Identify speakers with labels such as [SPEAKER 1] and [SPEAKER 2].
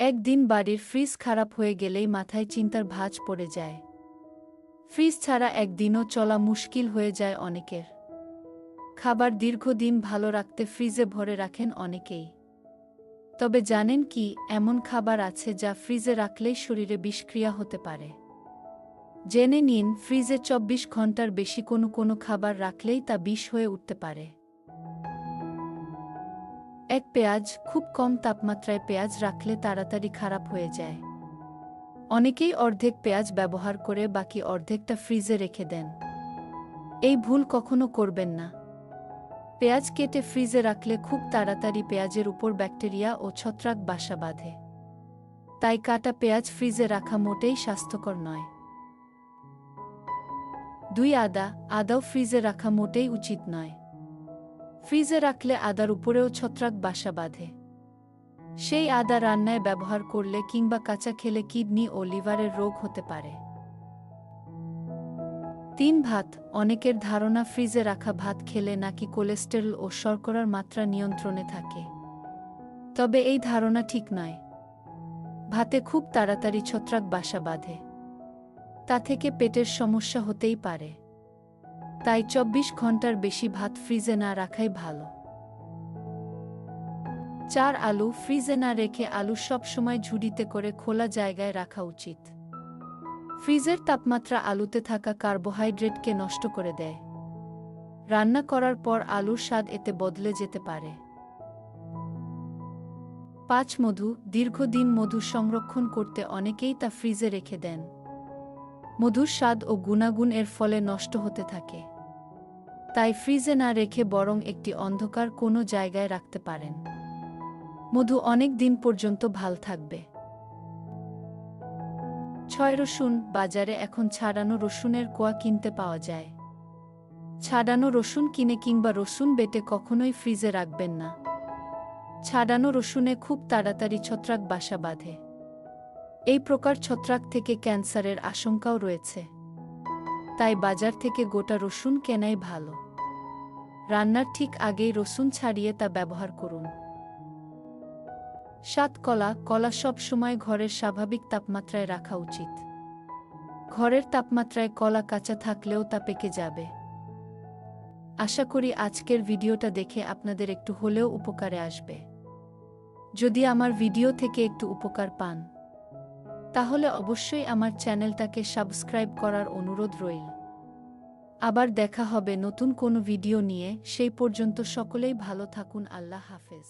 [SPEAKER 1] একদিন বাড়ির ফ্রিজ খারাপ হয়ে গেলেই মাথায় চিন্তার ভাঁজ পড়ে যায়। ফ্রিজ ছাড়া একদিনও চলা মুশকিল হয়ে যায় অনেকের। খাবার দীর্ঘদিন ভালো রাখতে ফ্রিজে ভরে রাখেন অনেকেই। তবে জানেন কি, এমন খাবার আছে যা ফ্রিজে রাখলেই শরীরে বিষক্রিয়া হতে পারে। জেনে নিন, ফ্রিজে চব্বিশ ঘণ্টার বেশি কোনো কোনো খাবার রাখলেই তা বিষ হয়ে উঠতে পারে। এক পেঁয়াজ, খুব কম তাপমাত্রায় পেঁয়াজ রাখলে তাড়াতাড়ি খারাপ হয়ে যায়। অনেকেই অর্ধেক পেঁয়াজ ব্যবহার করে বাকি অর্ধেকটা ফ্রিজে রেখে দেন। এই ভুল কখনো করবেন না। পেঁয়াজ কেটে ফ্রিজে রাখলে খুব তাড়াতাড়ি পেঁয়াজের উপর ব্যাকটেরিয়া ও ছত্রাক বাসা বাঁধে। তাই কাটা পেঁয়াজ ফ্রিজে রাখা মোটেই স্বাস্থ্যকর নয়। দুই আদা, আদাও ফ্রিজে রাখা মোটেই উচিত নয়। ফ্রিজে রাখলে আদার উপরেও ছত্রাক বাসা বাঁধে। সেই আদা রান্নায় ব্যবহার করলে কিংবা কাঁচা খেলে কিডনি ও লিভারের রোগ হতে পারে। তিন ভাত, অনেকের ধারণা ফ্রিজে রাখা ভাত খেলে নাকি কোলেস্টেরল ও শর্করার মাত্রা নিয়ন্ত্রণে থাকে। তবে এই ধারণা ঠিক নয়। ভাতে খুব তাড়াতাড়ি ছত্রাক বাসা বাঁধে। তা থেকে পেটের সমস্যা হতেই পারে। তাই চব্বিশ ঘণ্টার বেশি ভাত ফ্রিজে না রাখাই ভালো। চার আলু ফ্রিজে না রেখে আলু সব সময় ঝুড়িতে করে খোলা জায়গায় রাখা উচিত। ফ্রিজের তাপমাত্রা আলুতে থাকা কার্বোহাইড্রেটকে নষ্ট করে দেয়। রান্না করার পর আলুর স্বাদ এতে বদলে যেতে পারে। পাঁচ মধু, দীর্ঘদিন মধু সংরক্ষণ করতে অনেকেই তা ফ্রিজে রেখে দেন। মধুর স্বাদ ও গুণাগুণ এর ফলে নষ্ট হতে থাকে। তাই ফ্রিজে না রেখে বরং একটি অন্ধকার কোনো জায়গায় রাখতে পারেন। মধু অনেক দিন পর্যন্ত ভালো থাকবে। ছয় রসুন বাজারে এখন ছাড়ানো রসুনের কোয়া কিনতে পাওয়া যায়। ছাড়ানো রসুন কিনে কিংবা রসুন বেটে কখনোই ফ্রিজে রাখবেন না। ছাড়ানো রসুনে খুব তাড়াতাড়ি ছত্রাক বাসা বাঁধে। এই প্রকার ছত্রাক থেকে ক্যান্সারের আশঙ্কাও রয়েছে। তাই বাজার থেকে গোটা রসুন কেনাই ভালো। রান্নার ঠিক আগেই রসুন ছাড়িয়ে তা ব্যবহার করুন। সাত কলা কলা সব সময় ঘরের স্বাভাবিক তাপমাত্রায় রাখা উচিত। ঘরের তাপমাত্রায় কলা কাঁচা থাকলেও তা পেকে যাবে। আশা করি আজকের ভিডিওটা দেখে আপনাদের একটু হলেও উপকারে আসবে। যদি আমার ভিডিও থেকে একটু উপকার পান তাহলে অবশ্যই আমার চ্যানেলটাকে সাবস্ক্রাইব করার অনুরোধ রইল। আবার দেখা হবে নতুন কোনো ভিডিও নিয়ে, সেই পর্যন্ত সকলেই ভালো থাকুন, আল্লাহ হাফেজ।